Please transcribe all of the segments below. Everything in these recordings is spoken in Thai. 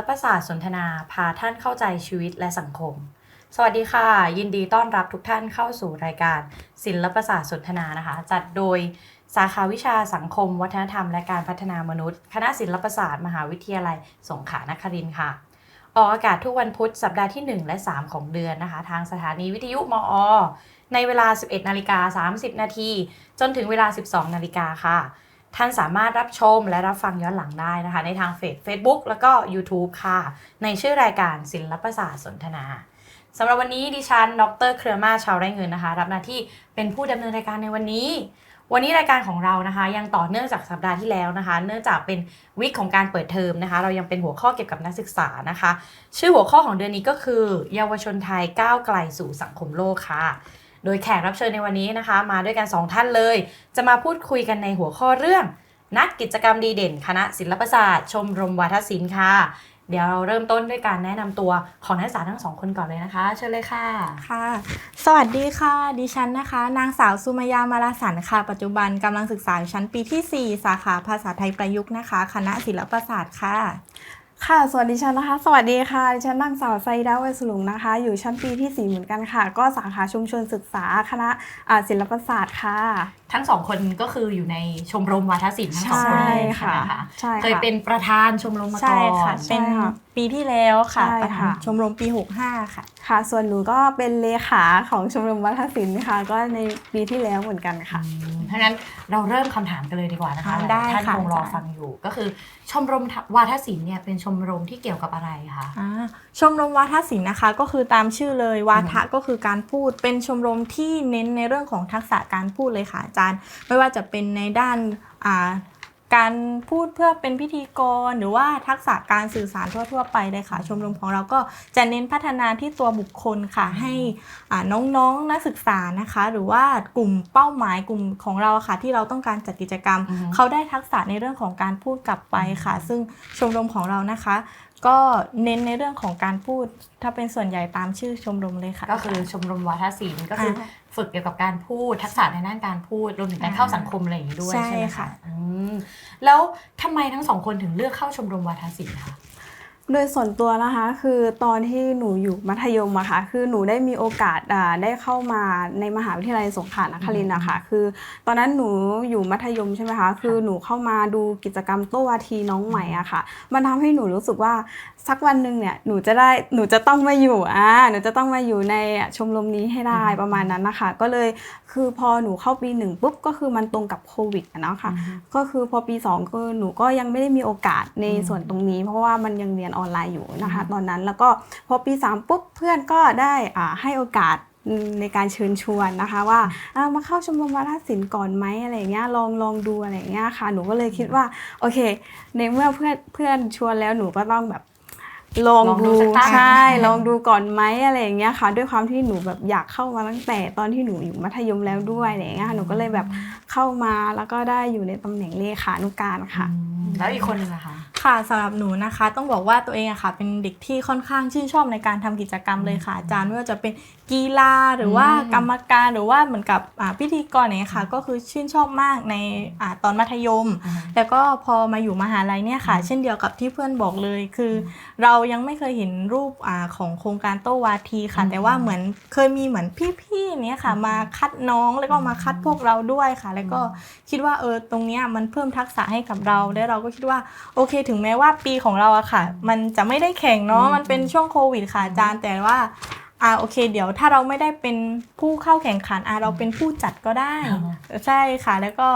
ศิลปศาสตร์สนทนาพาท่านเข้าใจชีวิตและสังคม สวัสดีค่ะ ยินดีต้อนรับทุกท่านเข้าสู่รายการ ศิลปศาสตร์สนทนานะคะ จัดโดยสาขาวิชาสังคม วัฒนธรรม และการพัฒนามนุษย์ คณะศิลปศาสตร์ มหาวิทยาลัย สงขลานครินทร์ค่ะ ออกอากาศทุกวันพุธสัปดาห์ที่ 1 และ 3 ของเดือนนะคะ ทางสถานีวิทยุมอ ในเวลา 11นาฬิกา30 นาทีจนถึงเวลา 12นาฬิกาค่ะ ท่านสามารถรับชมและรับฟังย้อนหลังได้นะคะ ในทางเฟซ Facebook แล้วก็ YouTube ค่ะ ในชื่อรายการศิลปศาสตร์สนทนาสำหรับวันนี้ดิฉัน ดร เครือมาชาวไร่เงินนะคะ รับหน้าที่เป็นผู้ดำเนินรายการในวันนี้ วันนี้รายการของเรานะคะ ยังต่อเนื่องจากสัปดาห์ที่แล้วนะคะ เนื่องจากเป็นวิกของการเปิดเทอมนะคะ เรายังเป็นหัวข้อเกี่ยวกับนักศึกษานะคะ ชื่อหัวข้อของเดือนนี้ก็คือ เยาวชนไทยก้าวไกลสู่สังคมโลกค่ะ โดยแขกรับเชิญในวันนี้นะคะ มาด้วยกัน 2 ท่านเลย จะมาพูดคุยกันในหัวข้อเรื่อง นักกิจกรรมดีเด่น คณะศิลปศาสตร์ ชมรมวาทศิลป์ค่ะ เดี๋ยวเราเริ่มต้นด้วยการแนะนำตัวของนักศึกษาทั้งสองคนก่อนเลยนะคะ เชิญเลยค่ะค่ะ สวัสดีค่ะ ดิฉันนะคะ นางสาวสุมายามาลาสันค่ะ ปัจจุบันกำลังศึกษาอยู่ชั้นปีที่ 4 สาขาภาษาไทยประยุกต์นะคะ คณะศิลปศาสตร์ค่ะ ค่ะ สวัสดีฉันนะคะ สวัสดีค่ะ ดิฉันนางสาวไซดาเวสลุงนะคะ อยู่ชั้นปีที่ 4 เหมือนกันค่ะ ก็สาขาชุมชนศึกษาคณะอ่าศิลปศาสตร์ค่ะ ทั้งสองคนก็คืออยู่ในชมรมวาทศิลป์ทั้งสองคนเลยใช่ใช่ค่ะไหมคะใช่ค่ะเคยเป็นประธานชมรมมาใช่ก่อนค่ะใช่เป็นค่ะปีที่แล้วค่ะใช่ประธานค่ะชมรมปี 65 ค่ะ ค่ะ ส่วนหนูก็เป็นเลขาของชมรมวัฒนศิลป์ค่ะ ก็ในปีที่แล้วเหมือนกันค่ะอืมเพราะฉะนั้นเราเริ่มคำถามกันเลยดีกว่านะคะอ่าหลายๆท่านได้ค่ะคงรออาจารย์ ฟังอยู่ ก็คือชมรมวาทศิลป์เนี่ยเป็นชมรมที่เกี่ยวกับอะไรคะ อ่าชมรมวาทศิลป์นะคะก็คือตามชื่อเลยวาทะก็คือการพูด เป็นชมรมที่เน้นในเรื่องของทักษะการพูดเลยค่ะอาจารย์ ไม่ว่าจะเป็นในด้านอ่า การพูดเพื่อเป็นพิธีกร หรือว่าทักษะการสื่อสารทั่ว ๆ ไปเลยค่ะ ชมรมของเราก็จะเน้นพัฒนาที่ตัวบุคคลค่ะ ให้อ่าน้องๆนักศึกษานะคะ หรือว่ากลุ่มเป้าหมายกลุ่มของเราค่ะ ที่เราต้องการจัดกิจกรรมอือฮึเขาได้ทักษะในเรื่องของการพูดกลับไปค่ะ ซึ่งชมรมของเรานะคะ ก็เน้นในเรื่องของการพูด ถ้าเป็นส่วนใหญ่ตามชื่อชมรมเลยค่ะ ก็คือชมรมวาทศิลป์ก็คืออา ฝึกเกี่ยวกับการพูดทักษะในด้านการพูดรวมถึงการเข้าสังคมอะไรอย่างนี้ด้วยใช่ใช่ไหมค่ะอืมแล้วทำไมทั้งสองคนถึงเลือกเข้าชมรมวาทศิลป์คะ โดยส่วนตัวนะคะคือตอนที่หนูอยู่มัธยมอะค่ะคือหนูได้มีโอกาสอ่าได้เข้ามาในมหาวิทยาลัยสงขลานครินทร์นะคะคือ ตอนนั้นหนูอยู่มัธยมใช่ไหมคะคือหนูเข้ามาดูกิจกรรมโต้วาทีน้องใหม่อะค่ะ มันทำให้หนูรู้สึกว่าสักวันหนึ่งเนี่ยหนูจะได้หนูจะต้องมาอยู่อ่าหนูจะต้องมาอยู่ในชมรมนี้ให้ได้ประมาณนั้นนะคะ ก็เลยคือพอหนูเข้าปีหนึ่งปุ๊บก็คือมันตรงกับโควิดอะเนาะค่ะก็คือพอปี2ก็หนูก็ยังไม่ได้มีโอกาสในอืมส่วนตรงนี้ เพราะว่ามันยังเรียนออนไลน์อยู่นะคะอืมตอนนั้นแล้วก็พอปี 3 ปุ๊บเพื่อนก็ได้อ่าให้โอกาสในการเชิญชวนนะคะว่าอ่ามาเข้าชมรมวาทศิลป์ก่อนไหมอะไรอย่างเงี้ยลองลองดูอะไรอย่างเงี้ยค่ะหนูก็เลยคิดว่าโอเค ในเมื่อเพื่อนเพื่อนชวนแล้วหนูก็ต้องแบบลองลองดูดูสักตั้งใช่ลองดูก่อนไหมอะไรอย่างเงี้ยค่ะ ด้วยความที่หนูแบบอยากเข้ามาตั้งแต่ตอนที่หนูอยู่มัธยมแล้วด้วยอะไรอย่างเงี้ยค่ะหนูก็เลยแบบเข้ามาแล้วก็ได้อยู่ในตำแหน่งเลขานุการค่ะอืมแล้วอีกคนหนึงอะคะ ค่ะสำหรับหนูนะคะ ต้องบอกว่าตัวเองอะค่ะ เป็นเด็กที่ค่อนข้างชื่นชอบในการทำกิจกรรมเลยค่ะอาจารย์ไม่ว่าจะเป็น กีฬาหรือว่าอืมกรรมการหรือว่าเหมือนกับอ่าพิธีกรเนี่ยค่ะ ก็คือชื่นชอบมากในอ่าตอนมัธยม แล้วก็พอมาอยู่มหาลัยเนี่ยค่ะ เช่นเดียวกับที่เพื่อนบอกเลยคือ เรายังไม่เคยเห็นรูปอ่าของโครงการโตวาทีค่ะอืมแต่ว่าเหมือนเคยมีเหมือนพี่ๆเนี่ยค่ะ มาคัดน้องแล้วก็มาคัดพวกเราด้วยค่ะ แล้วก็คิดว่าเออตรงเนี้ยมันเพิ่มทักษะให้กับเราแล้วเราก็คิดว่าโอเค ถึงแม้ว่าปีของเราอะค่ะ มันจะไม่ได้แข่งเนาะอืมมันเป็นช่วงโควิดค่ะอาจารย์แต่ว่า อ่าโอเค เดี๋ยวถ้าเราไม่ได้เป็นผู้เข้าแข่งขันอ่าเราเป็นผู้จัดก็ได้ใช่ค่ะ แล้วก็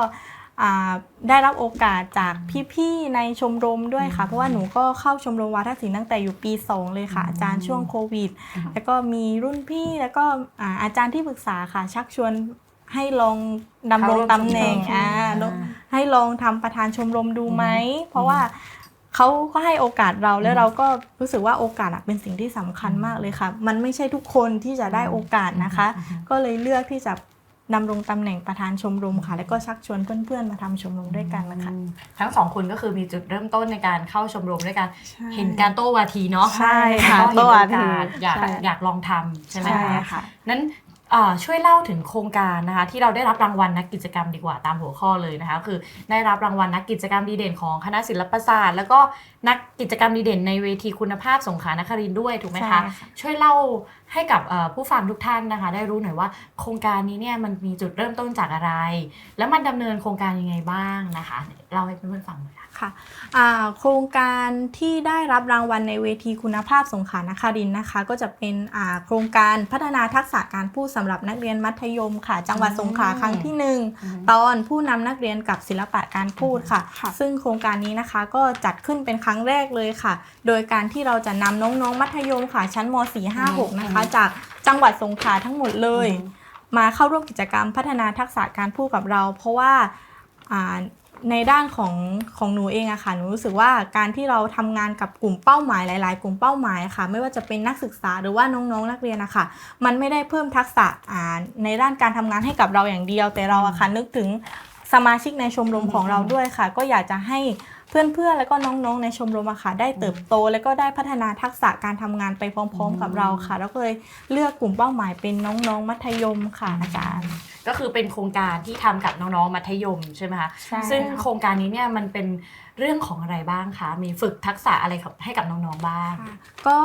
อ่าได้รับโอกาสจากพี่ๆในชมรมด้วยค่ะ เพราะว่าหนูก็เข้าชมรมวาทศิลป์ตั้งแต่อยู่ปี 2 เลยค่ะ อาจารย์ช่วงโควิดอืมแล้วก็มีรุ่นพี่แล้วก็อ่าอาจารย์ที่ปรึกษาค่ะ ชักชวนให้ลองดำรงตำแหน่งเข้าร่วมชมรมอ่าอ่าลองให้ลองทำประธานชมรมดูไหม เพราะว่า เขาก็ให้โอกาสเราแล้วเราก็รู้สึกว่าโอกาสอะเป็นสิ่งที่สำคัญมากเลยค่ะ มันไม่ใช่ทุกคนที่จะได้โอกาสนะคะ ก็เลยเลือกที่จะดำรงตำแหน่งประธานชมรมค่ะ แล้วก็ชักชวนเพื่อนๆมาทำชมรมด้วยกันนะคะอืมทั้งสองคนก็คือมีจุดเริ่มต้นในการเข้าชมรมด้วยกันใช่เห็นการโต้วาทีเนาะใช่ค่ะแล้วก็เห็นโต้โอวาทีกาสอยากใช่อยากลองทำใช่ไหมใช่คะค่ะนั้นเอ่อ ช่วยเล่าถึงโครงการนะคะที่เราได้รับรางวัลนักกิจกรรมดีกว่าตามหัวข้อเลยนะคะคือได้รับรางวัลนักกิจกรรมดีเด่นของคณะศิลปศาสตร์ แล้วก็นักกิจกรรมดีเด่นในเวทีคุณภาพสงขลานครินทร์ด้วยถูกไหมใช่คะค่ะช่วยเล่า ให้กับเอ่อผู้ฟังทุกท่านนะคะ ได้รู้หน่อยว่าโครงการนี้เนี่ยมันมีจุดเริ่มต้นจากอะไร แล้วมันดำเนินโครงการยังไงบ้างนะคะเล่าให้เพื่อนๆฟังหน่อยค่ะค่ะอ่าโครงการที่ได้รับรางวัลในเวทีคุณภาพสงขลานครินทร์นะคะ ก็จะเป็นอ่าโครงการพัฒนาทักษะการพูดสำหรับนักเรียนมัธยมค่ะ จังหวัดสงขลาครั้งที่หนึ่งอืมตอนผู้นำนักเรียนกับศิลปะการพูดค่ะค่ะ ซึ่งโครงการนี้นะคะก็จัดขึ้นเป็นครั้งแรกเลยค่ะ โดยการที่เราจะนำน้องๆมัธยมค่ะชั้นม .4 5 6 นะคะจากจังหวัดสงขลาทั้งหมดเลย มาเข้าร่วมกิจกรรมพัฒนาทักษะการพูดกับเรา เพราะว่าอ่าในด้านของของหนูเองอะค่ะหนูรู้สึกว่าการที่เราทำงานกับกลุ่มเป้าหมายหลาย ๆ กลุ่มเป้าหมายค่ะ ไม่ว่าจะเป็นนักศึกษาหรือว่าน้องๆนักเรียนอะค่ะมันไม่ได้เพิ่มทักษะอ่าในด้านการทำงานให้กับเราอย่างเดียว แต่เราอะค่ะนึกถึงสมาชิกในชมรมของเราด้วยค่ะ ก็อยากจะให้ เพื่อนๆ แล้วก็น้องๆ ในชมรมอะค่ะได้เติบโต แล้วก็ได้พัฒนาทักษะการทำงานไปพร้อม ๆ กับเราค่ะ แล้วก็เลยเลือกกลุ่มเป้าหมายเป็นน้องๆ มัธยมค่ะอาจารย์ ก็คือเป็นโครงการที่ทำกับน้องๆ มัธยมใช่ไหมคะใช่ซึ่งค่ะ โครงการนี้เนี่ยมันเป็นเรื่องของอะไรบ้างคะมีฝึกทักษะอะไรกับให้กับน้องๆบ้างก็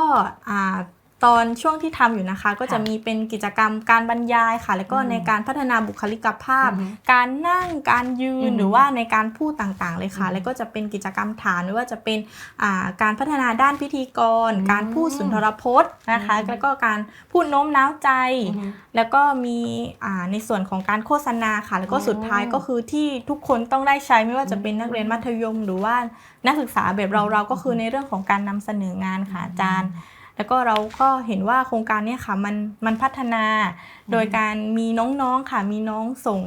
อ่า ตอนช่วงที่ทำอยู่นะคะ ก็จะมีเป็นกิจกรรมการบรรยายค่ะ แล้วก็อืมในการพัฒนาบุคลิกภาพอือฮึการนั่งการยือืนมหรือว่าในการพูดต่างๆ เลยค่ะอืมแล้วก็จะเป็นกิจกรรมฐานไม่ว่าจะเป็นอ่าการพัฒนาด้านพิธีกรอืมการพูดสุนทรพจน์นะคะอืมแล้วก็การพูดโน้มน้าวใจอือฮึแล้วก็มีอ่าในส่วนของการโฆษณาค่ะ แล้วก็อืมสุดท้ายก็คือที่ทุกคนต้องได้ใช้ไม่ว่าจะเป็นนักเรียนมัธยม หรือว่านักศึกษาแบบเราเราก็คือในเรื่องของการนำเสนองานค่ะอาจารย์ แล้วก็เราก็เห็นว่าโครงการเนี้ค่ะมันมันพัฒนาโดยการมีน้องๆค่ะมีน้องส่ง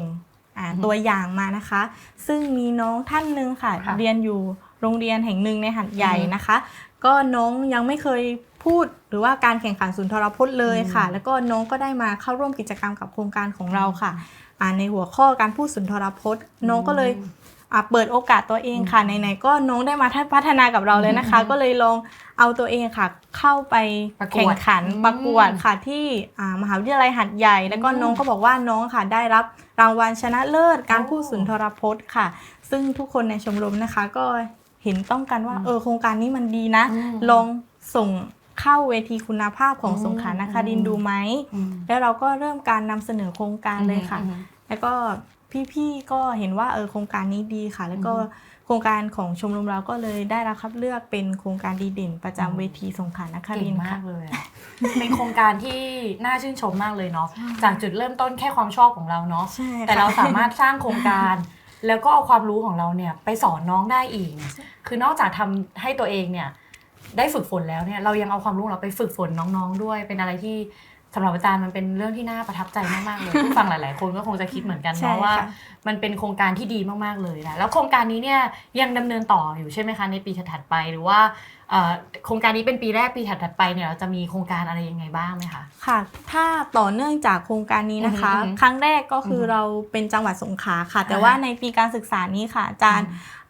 อ่าอืมตัวอย่างมานะคะ ซึ่งมีน้องท่านหนึ่งค่ะค่ะ เรียนอยู่โรงเรียนแห่งหนึ่งในหัดใหญ่อืมนะคะ ก็น้องยังไม่เคยพูดหรือว่าการแข่งขันสุนทรพจน์เลยค่ะอืมแล้วก็น้องก็ได้มาเข้าร่วมกิจกรรมกับโครงการของเราค่ะอ่าในหัวข้อการพูดสุนทรพจน์ น้องก็เลยอ่า เปิดโอกาสตัวเองค่ะไหนๆก็น้องได้มาพัฒนากับเราเลยนะคะอืมก็เลยลองเอาตัวเองค่ะ เข้าไปประกวดแข่งขันอืมประกวดค่ะที่อ่ามหาวิทยาลัยหัดใหญ่ แล้วก็อืมน้องก็บอกว่าน้องค่ะได้รับรางวัลชนะเลิศการโอ้พูดสุนทรพจน์ค่ะ ซึ่งทุกคนในชมรมนะคะ ก็เห็นต้องกันว่าอืมเออโครงการนี้มันดีนะอืมลองส่งเข้าเวทีคุณภาพของอืมสงขลานครินทร์ดูไหมอืมแล้วเราก็เริ่มการนำเสนอโครงการเลยค่ะอืมแล้วก็ พี่ๆก็เห็นว่าเออโครงการนี้ดีค่ะ แล้วก็อืมโครงการของชมรมเราก็เลยได้รับคัดเลือกเป็นโครงการดีเด่น ประจำอืมเวทีสงขลานคเก่ริงนทร์มาค่ะกเลยอะเป็นโครงการที่น่าชื่นชมมากเลยเนาะจากจุดเริ่มต้นแค่ความชอบของเราเนาะ ใช่ค่ะ แต่เราสามารถสร้างโครงการ แล้วก็เอาความรู้ของเราเนี่ยไปสอนน้องได้อีกคือนอกจากทำให้ตัวเองเนี่ยได้ฝึกฝนแล้วเนี่ยเรายังเอาความรู้ของเราไปฝึกฝนน้องๆด้วย เป็นอะไรที่ สำหรับอาจารย์มันเป็นเรื่องที่น่าประทับใจมากๆเลยผู้ฟังหลายๆ คนก็คงจะคิดเหมือนกันใช่เนาะว่าค่ะมันเป็นโครงการที่ดีมากๆเลยนะแล้วโครงการนี้เนี่ยยังดำเนินต่ออยู่ใช่ไหมคะในปีถัดๆไปหรือว่าเอ่อโครงการนี้เป็นปีแรกปีถัดๆไปเนี่ยเราจะมีโครงการอะไรยังไงบ้างไหมคะค่ะ ถ้าต่อเนื่องจากโครงการนี้นะคะอือฮึอือฮึครั้งแรกก็คือออฮึเราเป็นจังหวัดสงขลาค่ะ แต่อ่าว่าในปีการศึกษานี้ค่ะอาจารย์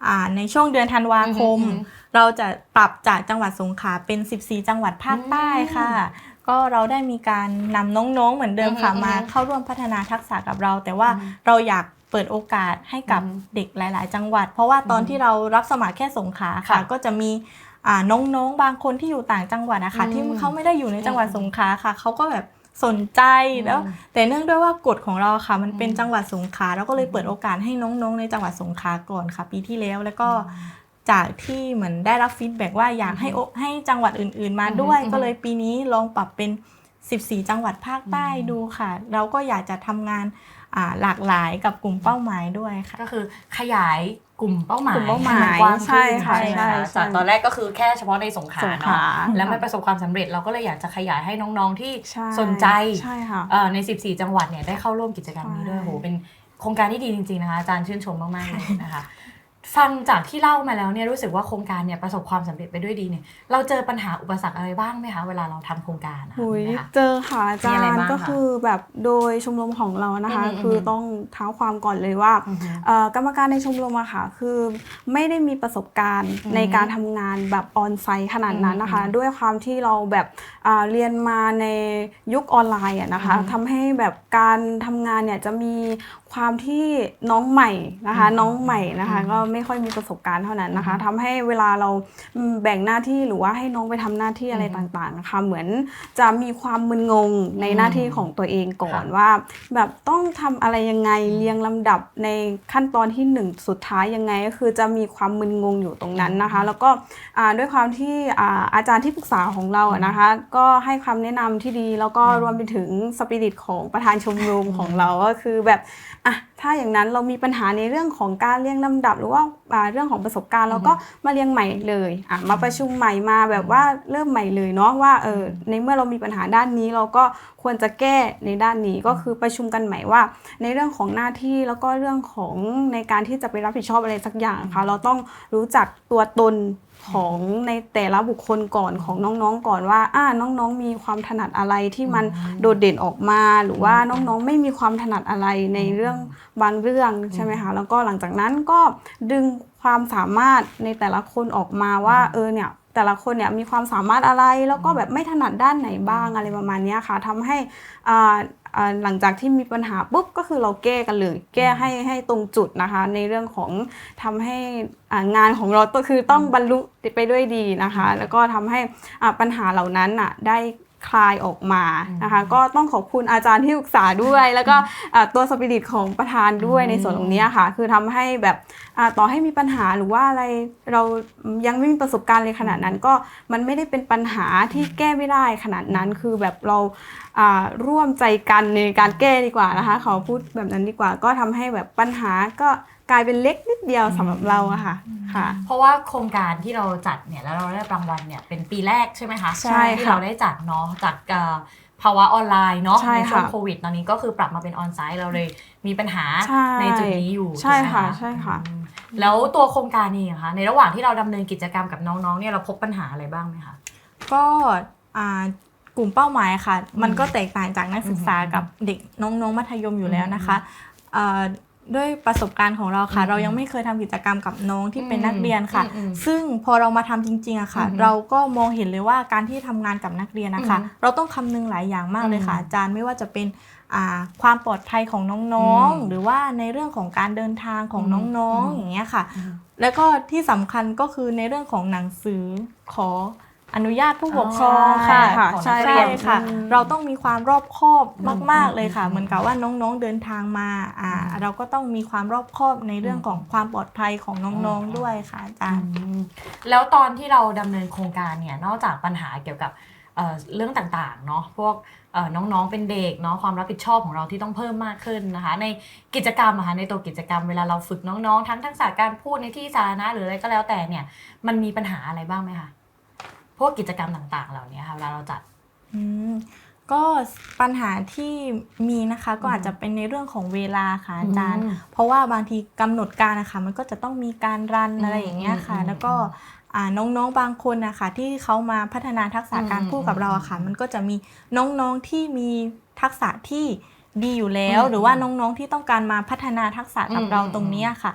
อ่าในช่วงเดือนธันวาคมอือฮึอือฮึเราจะปรับจากจังหวัดสงขลาเป็น 14 จังหวัดภาคใต้ค่ะ ก็เราได้มีการนำน้องๆ เหมือนเดิมค่ะอือฮึมาอือฮึเข้าร่วมพัฒนาทักษะกับเรา แต่ว่าอืมเราอยากเปิดโอกาสให้กับอืมเด็กหลาย ๆ จังหวัด เพราะว่าตอนอืมที่เรารับสมัครแค่สงขลาค่ะค่ะก็จะมีอ่าน้องๆ บางคนที่อยู่ต่างจังหวัดนะคะอืมที่เขาไม่ได้อยู่ในจังหวัดอืมสงขลาค่ะเขาก็แบบสนใจแล้ว อืมแต่เนื่องด้วยว่ากฎของเราค่ะ มันเป็นอืมจังหวัดสงขลาเราก็เลยอืมเปิดโอกาสให้น้องๆ ในจังหวัดสงขลาก่อนค่ะ ปีที่แล้วแล้วก็ จากที่เหมือนได้รับฟีดแบ็กว่าอยากให้โอให้จังหวัดอื่น ๆ มาด้วยอืมก็เลยปีนี้ลองปรับเป็น 14 จังหวัดภาคใต้อืมดูค่ะ เราก็อยากจะทำงานอ่าหลากหลายกับกลุ่มเป้าหมายด้วยค่ะ ก็คือขยายกลุ่มเป้าหมายกลุ่มเป้าหมายให้นกว้างใช่ขึ้นค่ะไหมใช่คะใช่จากตอนแรกก็คือแค่เฉพาะในสงขลาสงขลาเนาะแล้วมันประสบความสำเร็จเราก็เลยอยากจะขยายให้น้องๆที่ใช่สนใจใช่ค่ะเอ่อใน 14 จังหวัดเนี่ยได้เข้าร่วมกิจกรรมนี้ด้วยใช่โหเป็นโครงการที่ดีจริงๆนะคะอาจารย์ชื่นชมมากๆเลยนะคะ ฟังจากที่เล่ามาแล้วเนี่ยรู้สึกว่าโครงการเนี่ยประสบความสำเร็จไปด้วยดีเนี่ยเราเจอปัญหาอุปสรรคอะไรบ้างไหมคะเวลาเราทำโครงการนะคะหุยมีไหมคะเจอค่ะอาจามีอะไรรย์บ้างก็คะคือแบบโดยชมรมของเรานะคะอืมอืมคือต้องเท้าความก่อนเลยว่าอือฮึเอ่อกรรมการในชมรมอะค่ะคือไม่ได้มีประสบการณ์อืมในการทำงานแบบออนไซต์ขนาดนั้นนะคะอืมด้วยความที่เราแบบอ่าเรียนมาในยุคออนไลน์อะนะคะอืมทำให้แบบการทำงานเนี่ยจะมี ความที่น้องใหม่นะคะอืมน้องใหม่นะคะอืมก็ไม่ค่อยมีประสบการณ์เท่านั้นนะคะอืมทำให้เวลาเราอืมแบ่งหน้าที่หรือว่าให้น้องไปทำหน้าที่อะไรอืมต่างๆนะคะเหมือนจะมีความมึนงงในอืมหน้าที่ของตัวเองก่อนค่ะว่า แบบต้องทำอะไรยังไงเรียงลำดับในขั้นตอนที่หนึ่งสุดท้ายยังไงก็คือจะมีความมึนงงอยู่ตรงนั้นนะคะ แล้วก็อ่าด้วยความที่อ่าอาจารย์ที่ปรึกษาของเราอะนะคะ ก็ให้คำแนะนำที่ดีแล้วก็อืมรวมไปถึงสปิริตของประธานชมรมของเราก็คือแบบอะถ้าอย่างนั้นเรามีปัญหาในเรื่องของการเรียงลำดับ หรือว่าอ่าเรื่องของประสบการณ์เราก็มาเรียงใหม่เลยอะมาประชุมใหม่มาแบบว่าเริ่มใหม่เลยเนาะว่าเออในเมื่อเรามีปัญหาด้านนี้เราก็ควรจะแก้ในด้านนี้ก็คือประชุมกันใหม่ว่า ในเรื่องของหน้าที่แล้วก็เรื่องของในการที่จะไปรับผิดชอบอะไรสักอย่างค่ะ เราต้องรู้จักตัวตน ของในแต่ละบุคคลก่อนของน้องๆก่อนว่าอ่าน้องๆ มีความถนัดอะไรที่มันอืมโดดเด่นออกมา หรือว่าอืมน้องๆ ไม่มีความถนัดอะไรในเรื่องบางเรื่องใช่ไหมคะแล้วก็หลังจากนั้นก็ดึงความสามารถในแต่ละคนออกมาว่าเออเนี่ยแต่ละคนเนี่ยมีความสามารถอะไรแล้วก็แบบไม่ถนัดด้านไหนบ้างอะไรประมาณเนี้ยค่ะทำให้อ่าอ่า หลังจากที่มีปัญหาปุ๊บก็คือเราแก้กันเลย แก้ให้ให้ตรงจุดนะคะ ในเรื่องของทำให้งานของเราก็คือต้องบรรลุไปด้วยดีนะคะ แล้วก็ทำให้ปัญหาเหล่านั้นอะได้ คลายออกมานะคะ ก็ต้องขอบคุณอาจารย์ที่ปรึกษาด้วย แล้วก็อ่าตัวสปิริตของประธานด้วยอืมในส่วนตรงเนี้ยค่ะ คือทำให้แบบอ่าต่อให้มีปัญหาหรือว่าอะไรเรายังไม่มีประสบการณ์เลยขนาดนั้น ก็มันไม่ได้เป็นปัญหาที่แก้ไม่ได้ขนาดนั้น คือแบบเราอ่าร่วมใจกันในการแก้ดีกว่านะคะขอพูดแบบนั้นดีกว่า ก็ทำให้แบบปัญหาก็ก ลายเป็นเล็กนิดเดียวสำหรับเราอะค่ะค่ะ เพราะว่าโครงการที่เราจัดเนี่ยแล้วเราได้รางวัลเนี่ยเป็นปีแรกใช่ไหมคะใช่ค่ะที่เราได้จัดเนาะจากเอ่อภาวะออนไลน์เนาะใช่ช่วงค่ะโควิดตอนนี้ก็คือปรับมาเป็นออนไซต์เราเลยมีปัญหาใช่ในจุดนี้อยู่ใช่ถูกไหมค่ะใช่ค่ะอืมแล้วตัวโครงการนี้นะคะในระหว่างที่เราดำเนินกิจกรรมกับน้องๆเนี่ยเราพบปัญหาอะไรบ้างไหมคะก็อ่ากลุ่มเป้าหมายค่ะ มันก็แตกต่างจากนักศึกษาอืมกับเด็กน้องๆมัธยมอยู่แล้วนะคะอืเอ่อ ด้วยประสบการณ์ของเราค่ะอืมเรายังไม่เคยทำกิจกรรมกับน้องที่เป็นอืมนักเรียนค่ะอืมอืมซึ่งพอเรามาทำจริงๆอะค่ะอืมเราก็มองเห็นเลยว่าการที่ทำงานกับนักเรียนนะคะอืมเราต้องคำนึงหลายอย่างมากเลยค่ะอืมอาจารย์ไม่ว่าจะเป็นอ่าความปลอดภัยของน้องอืมๆหรือว่าในเรื่องของการเดินทางของอืมน้องอืมๆอย่างเงี้ยค่ะอืมแล้วก็ที่สำคัญก็คือในเรื่องของหนังสือขอ อนุญาตผู้ปกครองอ๋อค่ะค่ะ ของใช่นักเรีใช่ยน ค่ะอืมเราต้องมีความรอบคอบอืมมาก ๆเลยค่ะอืมเหมือนกับว่าน้องๆเดินทางมาอ่าอืมเราก็ต้องมีความรอบคอบในเรื่องอืมของความปลอดภัยของน้องอืมๆด้วยค่ะอาจารย์ อืมแล้วตอนที่เราดำเนินโครงการเนี่ยนอกจากปัญหาเกี่ยวกับเอ่อเรื่องต่างๆเนาะพวกเอ่อน้องๆเป็นเด็กเนาะความรับผิดชอบของเราที่ต้องเพิ่มมากขึ้นนะคะ ในกิจกรรมอะค่ะในตัวกิจกรรมเวลาเราฝึกน้องๆ ทั้งทักษะการพูดในที่สาธารณะหรืออะไรก็แล้วแต่เนี่ยมันมีปัญหาอะไรบ้างไหมคะ พวกกิจกรรมต่างๆ เหล่านี้ค่ะเวลาเราจัด อืมก็ปัญหาที่มีนะคะก็อืมอาจจะเป็นในเรื่องของเวลาค่ะอาจารย์ อืมเพราะว่าบางทีกำหนดการนะคะ มันก็จะต้องมีการรันอืมอะไรอย่างเงี้ยค่ะ อืมแล้วก็อ่าน้องๆบางคนนะคะที่เขามาพัฒนาทักษะการอืมพูดกับเราอะค่ะ มันก็จะมีน้องๆที่มีทักษะที่ดีอยู่แล้ว อืมหรือว่าน้องๆที่ต้องการมาพัฒนาทักษะกับอืมเราอืมตรงเนี้ยค่ะ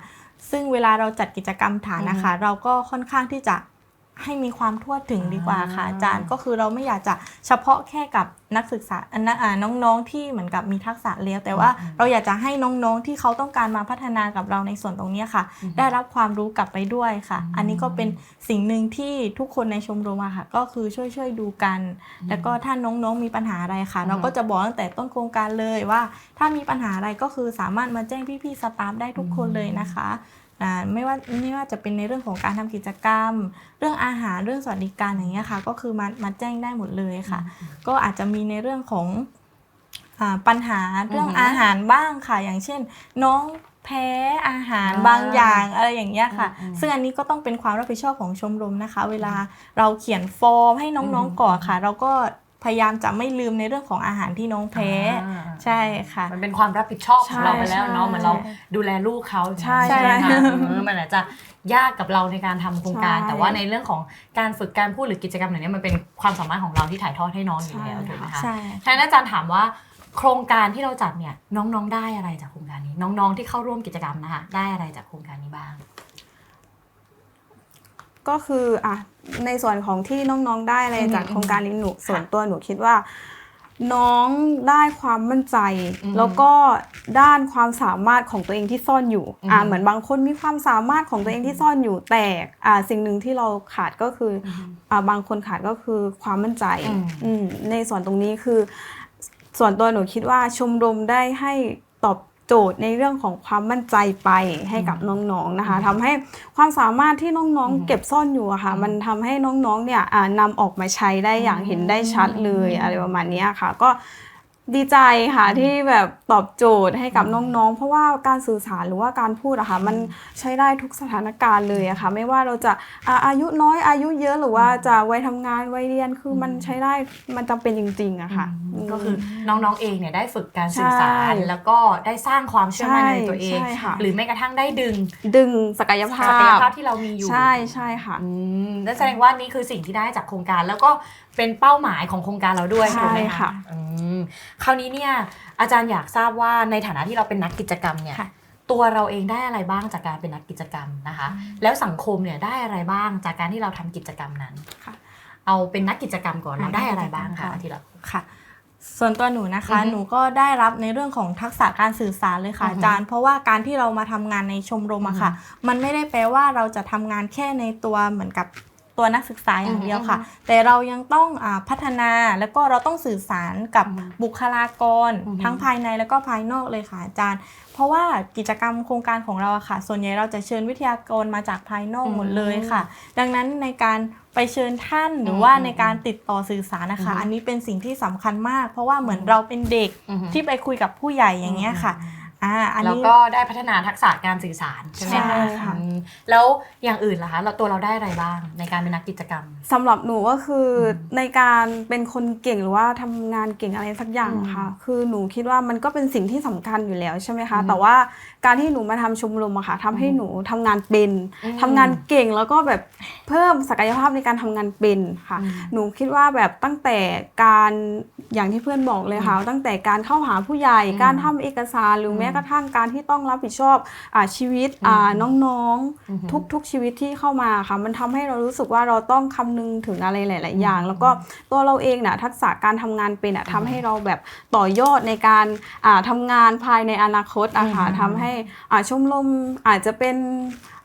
ซึ่งเวลาเราจัดกิจกรรมฐานนะคะ เราก็ค่อนข้างที่จะ ให้มีความทั่วถึงดีกว่าค่ะอ่าอาจารย์ ก็คือเราไม่อยากจะเฉพาะแค่กับนักศึกษาอันนะอ่าน้องๆที่เหมือนกับมีทักษะแล้ว แต่ว่าอืมเราอยากจะให้น้องๆที่เขาต้องการมาพัฒนากับเราในส่วนตรงเนี้ยค่ะอืมได้รับความรู้กลับไปด้วยค่ะอืมอันนี้ก็เป็นสิ่งหนึ่งที่ทุกคนในชมรมอะค่ะ ก็คือช่วยๆดูกัน แล้วก็ถ้าน้องๆมีปัญหาอะไรค่ะอืมเราก็จะบอกตั้งแต่ต้นโครงการเลยว่า ถ้ามีปัญหาอะไรก็คือสามารถมาแจ้งพี่ๆสตาฟได้ทุกคนเลยนะคะอ่า ไม่ว่าไม่ว่าจะเป็นในเรื่องของการทำกิจกรรม เรื่องอาหารเรื่องสวัสดิการอย่างเงี้ยค่ะ ก็คือมามาแจ้งได้หมดเลยค่ะ ก็อาจจะมีในเรื่องของอาปัญหาเรื่องอือฮึอาหารบ้างค่ะ อย่างเช่น น้องแพ้อาหารอ่าบางอย่างอะไรอย่างเงี้ยค่ะอืมซึ่งอันนี้ก็ต้องเป็นความรับผิดชอบของชมรมนะคะ เวลาเราเขียนฟอร์มให้น้องอือฮึๆก่อนค่ะ เราก็ พยายามจะไม่ลืมในเรื่องของอาหารที่น้องแพ้อ่า ใช่ค่ะ มันเป็นความรับผิดชอบของเราไปแล้วเนาะใช่เหมือนเราดูแลลูกเขาใช่ไหมใช่คะเออมันอาจจะยากกับเราในการทำโครงการ ใช่แต่ว่าในเรื่องของการฝึกการพูดหรือกิจกรรมอย่างนี้ยมันเป็นความสามารถของเราที่ถ่ายทอดให้น้องอยู่แล้วใช่ถูกไหมคะใช่ ฉะนั้นอาจารย์ถามว่า โครงการที่เราจัดเนี่ยน้องๆได้อะไรจากโครงการนี้ น้องๆที่เข้าร่วมกิจกรรมนะคะได้อะไรจากโครงการนี้บ้าง ก็คืออะในส่วนของที่น้องๆได้อะไรอืมจากโครงการนี้หนูค่ะส่วนตัวหนูคิดว่า น้องได้ความมั่นใจอืมแล้วก็ด้านความสามารถของตัวเองที่ซ่อนอยู่อืมอ่าเหมือนบางคนมีความสามารถของตัวเองที่ซ่อนอยู่แต่อ่าสิ่งหนึ่งที่เราขาดก็คือออ่าบางคนขาดก็คือความมั่นใจอืมอืมในส่วนตรงนี้คือ ส่วนตัวหนูคิดว่าชมรมได้ให้ตอบ โจทย์ในเรื่องของความมั่นใจไปให้กับน้องๆนะคะทำให้ความสามารถที่น้องอืมๆเก็บซ่อนอยู่อะค่ะ มันทำให้น้องๆเนี่ยอ่านำออกมาใช้ได้อย่างเห็นได้ชัดเลยอืมอะไรประมาณเนี้ยค่ะ ก็ ดีใจค่ะที่แบบตอบโจทย์ให้กับน้องๆ เพราะว่าการสื่อสารหรือว่าการพูดอะค่ะมันใช้ได้ทุกสถานการณ์เลยอะค่ะไม่ว่าเราจะอ่าอายุน้อยอายุเยอะหรือว่าจะวัยทำงานวัยเรียนคือมันใช้ได้มันจำเป็นจริงๆอะค่ะอืมมก็คือน้องๆเองเนี่ยได้ฝึกการสื่อสารใช่แล้วก็ได้สร้างความเชื่อมั่นในตัวเองใช่ค่ะหรือแม้กระทั่งได้ดึง ดึงศักยภาศักยพภาพที่เรามีอยู่ใช่ใช่ค่ะอืมนั่นแสดงว่านี่คือสิ่งที่ได้จากโครงการแล้วก็ เป็นเป้าหมายของโครงการเราด้วยใช่ถูกไหมค่ะอืมคราวนี้เนี่ยอาจารย์อยากทราบว่าในฐานะที่เราเป็นนักกิจกรรมเนี่ยค่ะตัวเราเองได้อะไรบ้างจากการเป็นนักกิจกรรมนะคะ แล้วสังคมเนี่ยได้อะไรบ้างจากการที่เราทำกิจกรรมนั้นค่ะเอาเป็นนักกิจกรรมก่อนเราอ่าได้อะไรบ้างนักกิจกรคะรมก่อนที่เราค่ะ ส่วนตัวหนูนะคะอือฮึหนูก็ได้รับในเรื่องของทักษะการสื่อสารเลยค่ะอือฮึอาจารย์ เพราะว่าการที่เรามาทำงานในชมรมอะค่ะ มันไม่ได้แปลว่าเราจะทำงานแค่ในตัวเหมือนกับ ตัวนักศึกษาอย่างเดียวค่ะ แต่เรายังต้องอาพัฒนาแล้วก็เราต้องสื่อสารกับอือฮึบุคลากรอือฮึทั้งภายในแล้วก็ภายนอกเลยค่ะอาจารย์ เพราะว่ากิจกรรมโครงการของเราอะค่ะ ส่วนใหญ่เราจะเชิญวิทยากรมาจากภายนอกหมดเลยค่ะ ดังนั้นในการไปเชิญท่านหรือว่าอืมในการติดต่อสื่อสารนะคะอือฮึอันนี้เป็นสิ่งที่สำคัญมาก เพราะว่าเหมือนเราเป็นเด็กอือฮึที่ไปคุยกับผู้ใหญ่อย่างเงี้ยค่ะ อ่าอันแล้วนี้ ก็ได้พัฒนาทักษะการสื่อสารใช่ไหมใช่คะค่ะ อืมแล้วอย่างอื่นล่ะคะเราตัวเราได้อะไรบ้างในการเป็นนักกิจกรรม สำหรับหนูก็คืออมในการเป็นคนเก่งหรือว่าทำงานเก่งอะไรสักอย่างอืมค่ะ คือหนูคิดว่ามันก็เป็นสิ่งที่สำคัญอยู่แล้วใช่ไหมคะ อืมแต่ว่าการที่หนูมาทำชมรมอะค่ะทำให้อืมหนูทำงานเป็นอืม ทำงานเก่งแล้วก็แบบเพิ่มศักยภาพในการทำงานเป็นค่ะ อืม หนูคิดว่าแบบตั้งแต่การอย่างที่เพื่อนบอกเลยค่ะ ตั้งแต่การเข้าหาผู้ใหญ่ อืมการทำเอกสารหรืออมแม้กระทั่งการที่ต้องรับผิดชอบอาชีวิตอ่าอืมน้องอือฮึๆทุกๆชีวิตที่เข้ามาค่ะมันทำให้เรารู้สึกว่าเราต้องคำนึงถึงอะไรหลาย ๆ อย่าง แล้วก็ตัวเราเองน่ะทักษะการทำงานเป็นอะทำให้เราแบบต่อยอดในการอ่าทำงานภายในอนาคตอะค่ะอืมทำให้อ่าชมรมอาจจะเป็น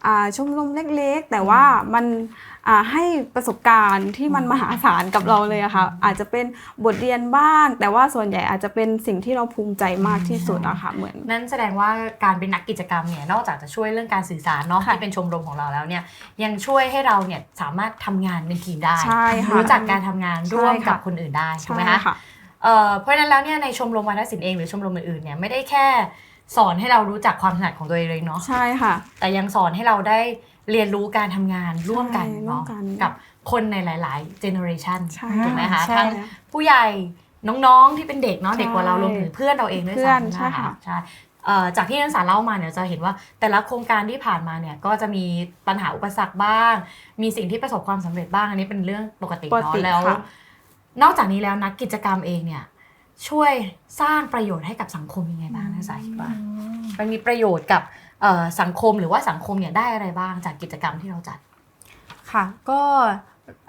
อ่าชมรมเล็ก ๆ แต่ว่ามันอ่า ให้ประสบการณ์ที่มันมหาศาลกับเราเลยอะค่ะอาจจะเป็นบทเรียนบ้าง แต่ว่าส่วนใหญ่อาจจะเป็นสิ่งที่เราภูมิใจมากที่สุดอะค่ะเหมือน นั่นแสดงว่าการเป็นนักกิจกรรมเนี่ยนอกจากจะช่วยเรื่องการสื่อสารเนาะค่ะที่เป็นชมรมของเราแล้วเนี่ยยังช่วยให้เราเนี่ยสามารถทำงานเป็นทีมได้ใช่ค่ะรู้จักการทำงานร่วมใช่ค่ะกับคนอื่นได้ถูกไหมใช่คะค่ะเอ่อเพราะฉะนั้นแล้วเนี่ยในชมรมวัฒนศิลป์เองหรือชมรมอื่นๆเนี่ยไม่ได้แค่สอนให้เรารู้จักความถนัดของตัวเองเลยเนาะใช่ค่ะ แต่ยังสอนให้เราได้ เรียนรู้การทำงานร่วมกันใช่ร่วเนาะมกันกับคนในหลาย ๆ เจเนอเรชันใช่ถูกไหมคะใช่ทั้งผู้ใหญ่น้อง ๆ ที่เป็นเด็กเนาะใช่เด็กกว่าเรารวมถึงเพื่อนเราเองด้วยเพื่อนซ้ำใช่นะคะค่ะใช่เอ่อจากที่นักศึกษาเล่ามาเนี่ยจะเห็นว่าแต่ละโครงการที่ผ่านมาเนี่ยก็จะมีปัญหาอุปสรรคบ้าง มีสิ่งที่ประสบความสำเร็จบ้างอันนี้เป็นเรื่องปกติปกเนาะติแล้วค่ะนอกจากนี้แล้วนักกิจกรรมเองเนี่ยช่วยสร้างประโยชน์ให้กับสังคมยังไงบ้างนักศึกษาคิดว่ามันมีประโยชน์กับเอ่อ สังคมหรือว่าสังคมเนี่ยได้อะไรบ้างจากกิจกรรมที่เราจัด ค่ะก็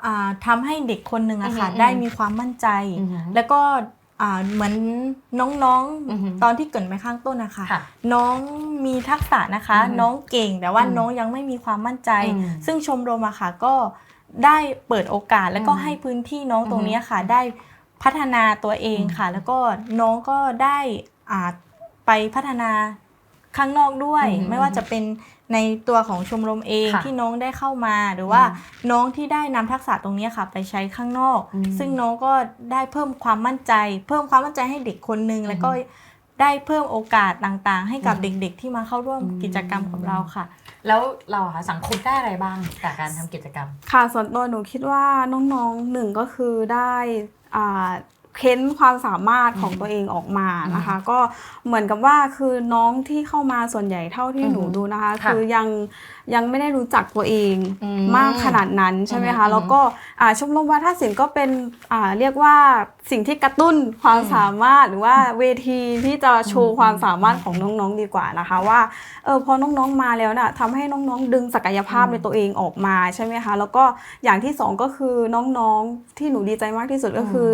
อ่าทำให้เด็กคนหนึ่งอะค่ะอือฮึได้มีความมั่นใจอือฮึแล้วก็อ่าเหมือนน้องอือฮึๆตอนที่เกริดไปข้างต้นนะคะค่ะน้องมีทักษะนะคะอือฮึน้องเก่งแต่ว่าอืมน้องยังไม่มีความมั่นใจอืมซึ่งชมรมอะค่ะก็ได้เปิดโอกาสแล้วก็อืมให้พื้นที่น้องตรงอือฮึเนี้ยค่ะ ได้พัฒนาตัวเองค่ะ แล้วก็น้องก็ได้อ่าไปพัฒนา ข้างนอกด้วย อือฮึไม่ว่าจะเป็นในตัวของชมรมเองค่ะที่น้องได้เข้ามาหรือว่าอืมน้องที่ได้นำทักษะตรงเนี้ยค่ะ ไปใช้ข้างนอก อืมซึ่งน้องก็ได้เพิ่มความมั่นใจ เพิ่มความมั่นใจให้เด็กคนหนึ่งแล้วก็ได้เพิ่มโอกาสต่างๆ ให้กับอืมเด็กๆ ที่มาเข้าร่วมอืม กิจกรรมกับเราค่ะ แล้วเราอะคะสังคมได้อะไรบ้างจากการทำกิจกรรม ค่ะส่วนตัวหนูคิดว่าน้องๆหนึ่งก็คือได้อ่า เค้นความสามารถของตัวเองออกมานะคะ ก็เหมือนกับว่าคือน้องที่เข้ามาส่วนใหญ่เท่าที่หนูอือหือดูนะคะค่ะคือยัง ยังไม่ได้รู้จักตัวเองอืมมากขนาดนั้นใช่ไหมอือหืคะอแล้วก็อ่าชมรมวัฒนศิลป์ก็เป็นอ่าเรียกว่าสิ่งที่กระตุ้นความสามารถหรือว่าเวทีที่จะโชว์ความสามารถของน้องๆดีกว่านะคะว่าเออพอน้องๆมาแล้วน่ะทำให้น้องๆ ดึงศักยภาพในตัวเองออกมาใช่ไหมคะแล้วก็อย่างที่สองก็คือน้องๆที่หนูดีใจมากที่สุดก็คือ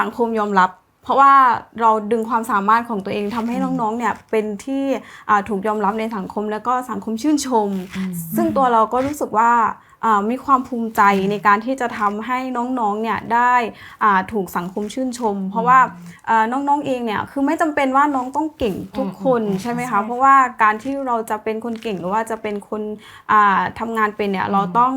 สังคมยอมรับ เพราะว่าเราดึงความสามารถของตัวเองทำให้น้องๆเนี่ยเป็นที่อ่าถูกยอมรับในสังคมแล้วก็สังคมชื่นชม ซึ่งตัวเราก็รู้สึกว่าอ่า มีความภูมิใจในการที่จะทำให้น้องๆเนี่ยได้อ่าถูกสังคมชื่นชม เพราะว่าอ่าน้องๆเองเนี่ยคือไม่จำเป็นว่าน้องต้องเก่งทุกคนอืมอืมใช่ไหมใช่คะเพราะว่าการที่เราจะเป็นคนเก่งหรือว่าจะเป็นคนอ่าทำงานเป็นเนี่ยเราต้อง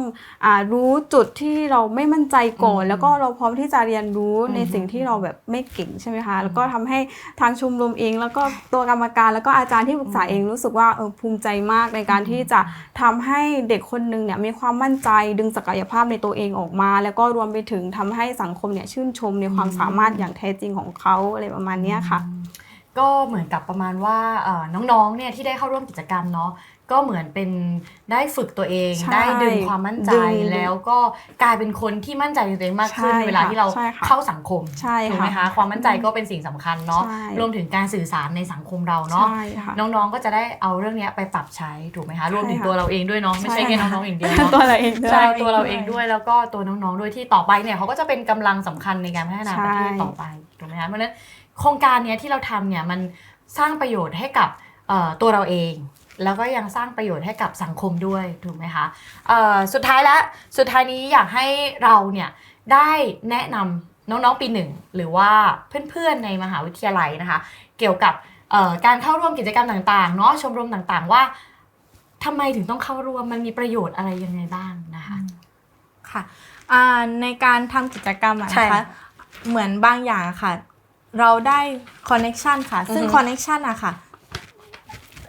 อารู้จุดที่เราไม่มั่นใจก่อนอืมแล้วก็เราพร้อมที่จะเรียนรู้อืมในสิ่งที่เราแบบไม่เก่งใช่ไหมคะแล้วก็ทำให้ทางชมรมเอง แล้วก็ตัวกรรมการแล้วก็อาจารย์ที่ปรึกษาเองรู้สึกว่าเออภูมิใจมากในการที่จะทำให้เด็กคนหนึ่งเนี่ยมีความมั่นใจดึงศักยภาพในตัวเองออกมา แล้วก็รวมไปถึงทำให้สังคมเนี่ยชื่นชมในความสามารถอย่างแท้จริงของเขาอะไรประมาณเนี้ยค่ะ ก็เหมือนกับประมาณว่าเอ่อน้องๆเนี่ยที่ได้เข้าร่วมกิจกรรมเนาะ ก็เหมือนเป็นได้ฝึกตัวเอง ใช่ได้ดึงความมั่นใจดึงแล้วก็กลายเป็นคนที่มั่นใจในตัวเองมากขึ้น ใช่เวลาที่เราใช่ค่ะเข้าสังคมใช่ถูกไหมค่ะคะความมั่นใจก็เป็นสิ่งสำคัญเนาะใช่ รวมถึงการสื่อสารในสังคมเราเนาะใช่ค่ะ น้องๆก็จะได้เอาเรื่องเนี้ยไปปรับใช้ถูกไหมคะรวมถึงค่ะตัวเราเองด้วยเนาะไม่ใช่ใช่แค่ค่ะ น้องๆอย่างเดียวเนาะ ตัวเราเองด้วย ใช่ตัวเราเองด้วยแล้วก็ตัวน้องๆด้วยที่ต่อไปเนี่ยเขาก็จะเป็นกำลังสำคัญในการพัฒนาประเทศใช่ ต่อไปถูกไหมคะเพราะฉะนั้นโครงการเนี้ยที่เราทำเนี่ยมันสร้างประโยชน์ให้กับเอ่อตัวเราเอง แล้วก็ยังสร้างประโยชน์ให้กับสังคมด้วยถูกไหมคะเอ่อสุดท้ายแล้วสุดท้ายนี้อยากให้เราเนี่ยได้แนะนำน้องๆปีหนึ่งหรือว่าเพื่อนๆในมหาวิทยาลัยนะคะ เกี่ยวกับเอ่อการเข้าร่วมกิจกรรมต่างๆเนาะชมรมต่างๆ ว่าทำไมถึงต้องเข้าร่วมมันมีประโยชน์อะไรยังไงบ้างนะคะค่ะอ่าในการทำกิจกรรมอะใช่นะคะเหมือนบางอย่างอะค่ะ เราได้คอนเน็ชันค่ะ ซึ่งอือฮึคอนเน็ชันอะค่ะ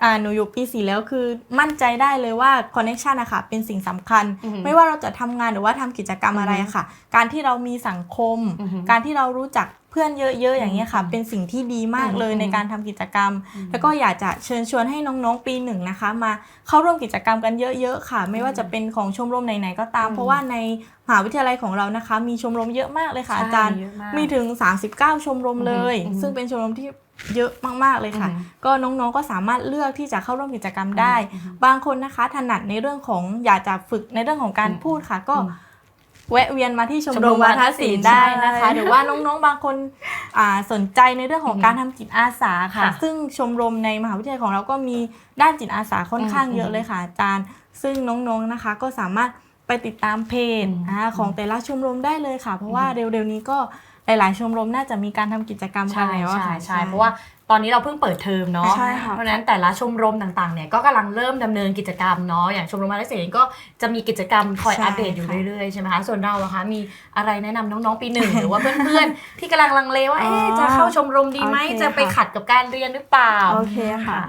อ่าหนูอยู่ปีสี่แล้วคือมั่นใจได้เลยว่าคอนเน็ชันอะค่ะเป็นสิ่งสำคัญอือฮึไม่ว่าเราจะทำงานหรือว่าทำกิจกรรมอะไรอะค่ะ การที่เรามีสังคมอือฮึการที่เรารู้จักเพื่อนเยอะๆอย่างนี้ยค่ะอืมเป็นสิ่งที่ดีมากเลยอืมในการทำกิจกรรม แล้วก็อยากจะเชิญชวนให้น้องๆปีหนึ่งนะคะ มาเข้าร่วมกิจกรรมกันเยอะๆค่ะ ไม่ว่าจะเป็นของชมรมไหนๆก็ตามอืมเพราะว่าในมหาวิทยาลัยของเรานะคะ มีชมรมเยอะมากเลยค่ะอาจารย์ใช่เยอะมากมีถึง 39 ชมรมเลยอือหือซึ่งเป็นชมรมที่ เยอะมากๆเลยค่ะอือหือก็น้องๆก็สามารถเลือกที่จะเข้าร่วมกิจกรรมได้อือหือบางคนนะคะถนัดในเรื่องของอยากจะฝึกในเรื่องของการอืมพูดค่ะ ก็อืมแวะเวียนมาที่ชมชมรรมมวาวัทฒนศิศิลลป์ป์ได้นะคะใช่หรือว่าน้องๆบางคนอ่าสนใจในเรื่องของอืมการทำจิตอาสาค่ะค่ะ ซึ่งชมรมในมหาวิทยาลัยของเราก็มีด้านจิตอาสาค่อนข้างอืมเยอะเลยค่ะอาจารย์ ซึ่งน้องๆนะคะก็สามารถไปติดตามเพจอืมอ่าของแต่ละชมรมได้เลยค่ะ เพราะว่าอืมเร็วๆนี้ก็ หลายๆชมรมน่าจะมีการทำกิจกรรมกันใช่แล้วอะใช่ค่ะ ใช่เพราะว่า ตอนนี้เราเพิ่งเปิดเทอมเนาะใช่ค่ะเพราะฉะนั้นแต่ละชมรมต่างๆเนี่ยก็กำลังเริ่มดำเนินกิจกรรมเนาะอย่างชมรมมาเลเซียเองก็จะมีกิจกรรมคอยใช่อัปเดตอยู่ค่ะเรื่อยๆใช่ไหมคะส่วนเราอะคะมีอะไรแนะนำน้องๆปีหนึ่งหรือว่าเพื่อนๆที่กำลังลังเลว่าเอ๊ะจะเข้าชมรมดีไหมโอเคจะไปค่ะขัดกับการเรียนหรือเปล่าโอเคค่ะ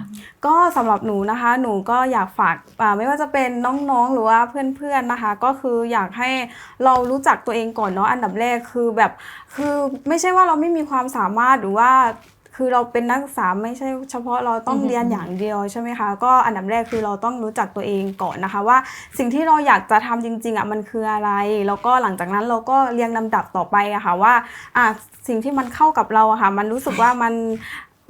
ก็สำหรับหนูนะคะหนูก็อยากฝากอ่าไม่ว่าจะเป็นน้องๆหรือว่าเพื่อนๆนะคะ ก็คืออยากให้เรารู้จักตัวเองก่อนเนาะอันดับแรกคือแบบคือไม่ใช่ว่าเราไม่มีความสามารถหรือว่า คือเราเป็นนักศึกษาไม่ใช่เฉพาะเราต้องอือฮึเรียนอย่างเดียวใช่ไหมคะ ก็อันดับแรกคือเราต้องรู้จักตัวเองก่อนนะคะ ว่าสิ่งที่เราอยากจะทำจริงๆอะมันคืออะไร แล้วก็หลังจากนั้นเราก็เรียงลำดับต่อไปอะค่ะว่าอะสิ่งที่มันเข้ากับเราอะค่ะ มันรู้สึกว่ามัน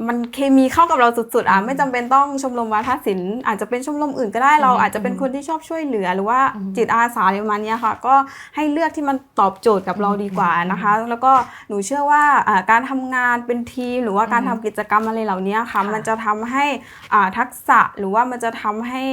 มันเคมีเข้ากับเราสุดๆอะไม่จำเป็นต้องชมรมวาทศิลป์อาจจะเป็นชมรมอื่นก็ได้เราอืมอาจจะเป็นคนที่ชอบช่วยเหลือ หรือว่าอืมจิตอาสาอะไรประมาณเนี้ยค่ะ ก็ให้เลือกที่มันตอบโจทย์กับเราดีกว่านะคะ แล้วก็หนูเชื่อว่าอ่าการทำงานเป็นทีม หรือว่าการอืทำมกิจกรรมอะไรเหล่านี้ค่ะค่ะมันจะทำให้อ่าทักษะหรือว่ามันจะทำให้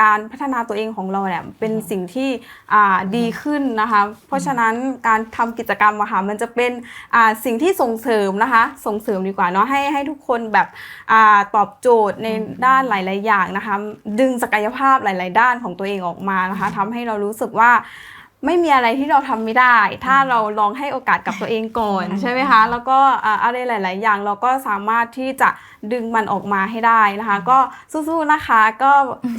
การพัฒนาตัวเองของเราเนี่ยเป็นสิ่งที่อ่าดีขึ้นนะคะ เพราะฉะนั้นการทำกิจกรรมอะค่ะมันจะเป็นอ่าสิ่งที่ส่งเสริมนะคะ ส่งเสริมดีกว่าเนาะให้ให้ทุกคนแบบอตอบโจทย์ในด้านหลาย ๆ อย่างนะคะ ดึงศักยภาพหลาย ๆ ด้านของตัวเองออกมานะคะทำให้เรารู้สึกว่า ไม่มีอะไรที่เราทำไม่ได้ ถ้าเราลองให้โอกาสกับตัวเองก่อนอืมใช่ไหมคะ แล้วก็อ่าอะไรหลาย ๆ อย่างเราก็สามารถที่จะดึงมันออกมาให้ได้นะคะ ก็สู้ๆนะคะ ก็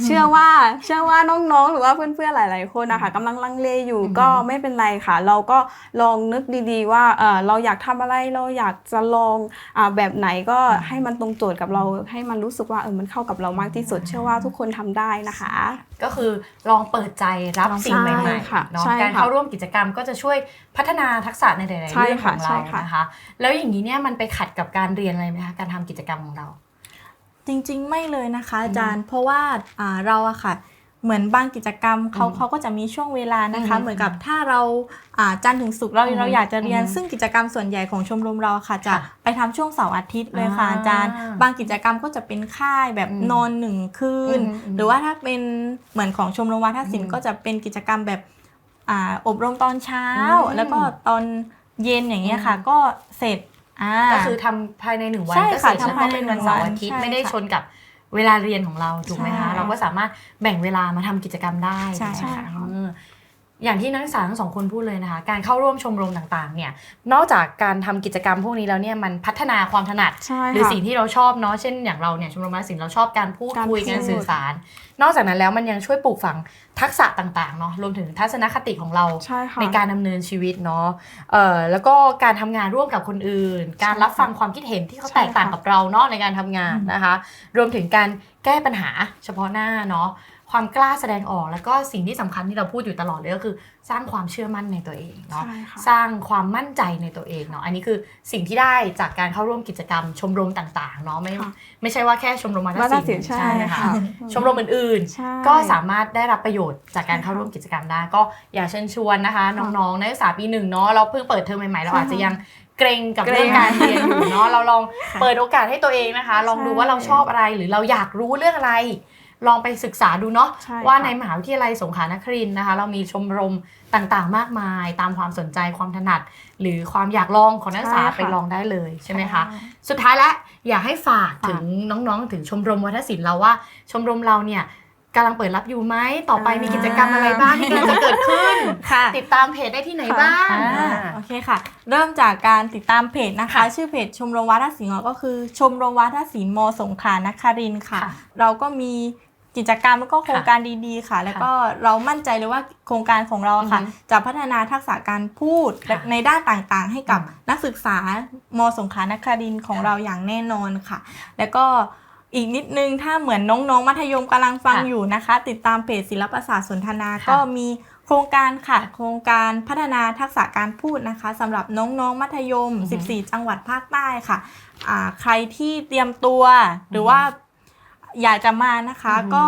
เชื่อว่าเชื่อว่าน้อง ๆ หรือว่าเพื่อน ๆ หลาย ๆ คนนะคะกำลังลังเลอยู่อืมก็ไม่เป็นไรค่ะ เราก็ลองนึกดีๆ ว่าเออเราอยากทำอะไรเราอยากจะลองอาแบบไหนก็ให้มันตรงโจทย์กับเราให้มันรู้สึกว่าเออมันเข้ากับเรามากที่สุด เชื่อว่าทุกคนทำได้นะคะ ก็คือลองเปิดใจรับสิ่งใหม่ใช่ค่ะๆเนาะใช่ค่ะการเข้าร่วมกิจกรรมก็จะช่วยพัฒนาทักษะในหลายๆใช่เรื่องขค่ะองใช่เราค่ะนะคะ แล้วอย่างนี้เนี่ยมันไปขัดกับการเรียนอะไรไหมคะการทำกิจกรรมของเรา จริงๆไม่เลยนะคะอาจารย์ เพราะว่าอ่าเราอะค่ะ เหมือนบางกิจกรรมเขาอืมเขาก็จะมีช่วงเวลานะคะอืมเหมือนกับถ้าเราอ่าจันทร์ถึงศุกร์เราอืมเราอยากจะเรียนอืมซึ่งกิจกรรมส่วนใหญ่ของชมรมเราค่ะ จะค่ะไปทำช่วงเสาร์อาทิตย์เลยค่ะอ่าอาจารย์ บางกิจกรรมก็จะเป็นค่ายแบบอืมนอนหนึ่งคืนอืมอืมหรือว่าถ้าเป็นเหมือนของชมรมวัฒนศิลอืป์มก็จะเป็นกิจกรรมแบบอ่าอบรมตอนเช้าอืมแล้วก็ตอนเย็นอย่างเงี้ยค่ะอืมก็เสร็จอ่าก็คือทำภายในหนึ่งวันใช่ก็ค่ะเสร็จแล้วทำก็ภายในเป็นหนึ่วันงเสาร์วันอาทิตย์ใช่ไม่ได้ค่ะชนกับ เวลาเรียนของเราถูกไหมคะ ใช่เราก็สามารถแบ่งเวลามาทำกิจกรรมได้ใช่ไหมค่ะเออ อย่างที่นักศึกษาทั้งสองคนพูดเลยนะคะ การเข้าร่วมชมรมต่างๆ เนี่ย นอกจากการทำกิจกรรมพวกนี้แล้วเนี่ยมันพัฒนาความถนัดใช่หรือค่ะสิ่งที่เราชอบเนาะ เช่นอย่างเราเนี่ยชมรมนักศิลป์เราชอบการพูดการคุยพูดการสื่อสาร นอกจากนั้นแล้วมันยังช่วยปลูกฝังทักษะต่างๆ เนาะ รวมถึงทัศนคติของเราใช่ค่ะในการดำเนินชีวิตเนาะ เอ่อ แล้วก็การทำงานร่วมกับคนอื่น การรับฟังความคิดเห็นที่เขาใช่แตกต่างค่ะกับเราเนาะในการทำงานนะคะ รวมถึงการแก้ปัญหาเฉพาะหน้าเนาะ ความกล้าแสดงออก แล้วก็สิ่งที่สำคัญที่เราพูดอยู่ตลอดเลยก็คือ สร้างความเชื่อมั่นในตัวเองเนาะใช่ค่ะสร้างความมั่นใจในตัวเองเนาะอันนี้คือสิ่งที่ได้จากการเข้าร่วมกิจกรรม ชมรมต่างๆเนาะไม่ค่ะไม่ใช่ว่าแค่ชมรมวัฒนวัฒนศิศิลลป์ป์ใช่ใช่ไหมคะค่ะชมรมอื่นใช่ๆก็สามารถได้รับประโยชน์จากการเข้าร่วมกิจกรรมได้ก็อยากเชิญชวนนะคะ น้องๆนักศึกษาปีหนึ่งเนาะเราเพิ่งเปิดเทอมใหม่ๆเราอาจจะยังเกรงกับเกรงเรื่องการเรียนอยู่เนาะเราลองเปิดโอกาสให้ตัวเองนะคะ ลองดูว่าเราชอบอะไรหรือเราอยากรู้เรื่องอะไร ลองไปศึกษาดูเนาะใช่ว่าค่ะ ในมหาวิทยาลัยสงขลานครินทร์นะคะ เรามีชมรมต่างๆ มากมาย ตามความสนใจความถนัด หรือความอยากลองของนักศึกษาใช่ค่ะ ไปลองได้เลยใช่ไหมคะ สุดท้ายแล้วอยากให้ฝากถึงน้องๆ ถึงชมรมวัฒนศิลป์เราว่า ชมรมเราเนี่ยกำลังเปิดรับอยู่ไหมต่อไปมีกิจกรรมอะไรบ้างที่กำลังจะเกิดขึ้น ค่ะ ติดตามเพจได้ที่ไหนบ้าง อ่าโอเคค่ะ เริ่มจากการติดตามเพจนะคะค่ะชื่อเพจชมรมวัฒนศิลป์ก็คือ ชมรมวัฒนศิลป์มสงขลานครินทร์ค่ะ ค่ะ เราก็มี กิจกรรมแล้วก็โครงการดีๆค่ะ แล้วก็เรามั่นใจเลยว่าโครงการของเราค่ะอือฮึจะพัฒนาทักษะการพูดค่ะในด้านต่างๆ ให้กับอืมนักศึกษามสงขลานครินทร์ของค่ะเราอย่างแน่นอนค่ะ แล้วก็อีกนิดนึงถ้าเหมือนน้องๆ มัธยมกำลังฟังค่ะอยู่นะคะ ติดตามเพจศิลปศาสตร์สนทนาค่ะก็มีโครงการค่ะ โครงการพัฒนาทักษะการพูดนะคะสำหรับน้องๆ มัธยมอือฮึ14 จังหวัดภาคใต้ค่ะอ่าใครที่เตรียมตัวหรือว่า อยากจะมานะคะอืมก็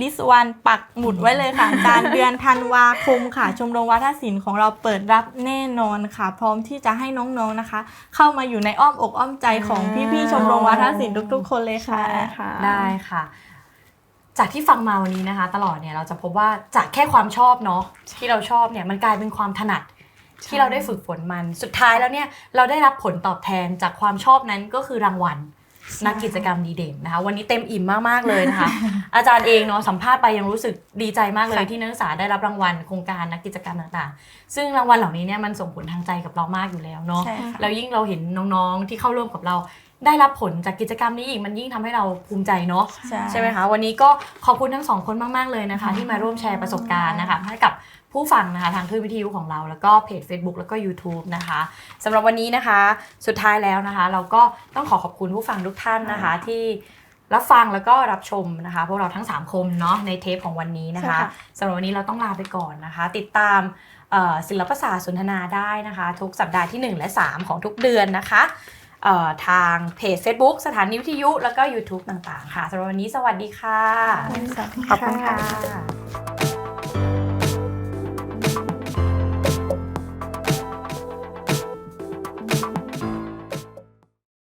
ลิสวันปักหมุดไว้เลยค่ะอาจารย์เดือนธันวาคมค่ะ ชมรมวัฒนศิลป์ของเราเปิดรับแน่นอนค่ะ พร้อมที่จะให้น้องๆนะคะ เข้ามาอยู่ในอ้อมอกอ้อมใจของพี่ๆชมรมวัฒนศิลป์ทุกๆ คนเลยค่ะใช่ค่ะได้ค่ะ จากที่ฟังมาวันนี้นะคะ ตลอดเนี่ยเราจะพบว่าจากแค่ความชอบเนาะที่เราชอบเนี่ยมันกลายเป็นความถนัดที่เราได้ฝึกฝนมันสุดท้ายแล้วเนี่ยเราได้รับผลตอบแทนจากความชอบนั้นก็คือรางวัล นักกิจกรรมดีเด่นนะคะ วันนี้เต็มอิ่มมากๆเลยนะคะ อาจารย์เองเนาะสัมภาษณ์ไปยังรู้สึกดีใจมากเลยค่ะที่นักศึกษาได้รับรางวัลโครงการนักกิจกรรมต่างๆ ซึ่งรางวัลเหล่านี้เนี่ยมันส่งผลทางใจกับเรามากอยู่แล้วเนาะใช่ค่ะแล้วยิ่งเราเห็นน้องๆที่เข้าร่วมกับเราได้รับผลจากกิจกรรมนี้อีกมันยิ่งทำให้เราภูมิใจเนาะใช่ใช่ไหมคะวันนี้ก็ขอบคุณทั้งสองคนมาก ๆ เลยนะคะ ที่มาร่วมแชร์ประสบการณ์นะคะให้กับ ผู้ฟังนะคะทางคลื่นวิทยุของเราแล้วก็เพจ Facebook แล้วก็ YouTube นะคะสำหรับวันนี้นะคะ สุดท้ายแล้วนะคะ เราก็ต้องขอขอบคุณผู้ฟังทุกท่านนะคะ ที่รับฟังแล้วก็รับชมนะคะ พวกเราทั้ง 3คนเนาะในเทปของวันนี้นะคะใช่ค่ะสำหรับวันนี้เราต้องลาไปก่อนนะคะ ติดตามเอ่อศิลปศาสตร์สนทนาได้นะคะ ทุกสัปดาห์ที่ 1 และ 3 ของทุกเดือนนะคะเอ่อทางเพจ Facebook สถานีวิทยุ แล้วก็ YouTube ต่างๆ ค่ะสำหรับวันนี้สวัสดีค่ะสวัสดีขอบคุณค่ะค่ะ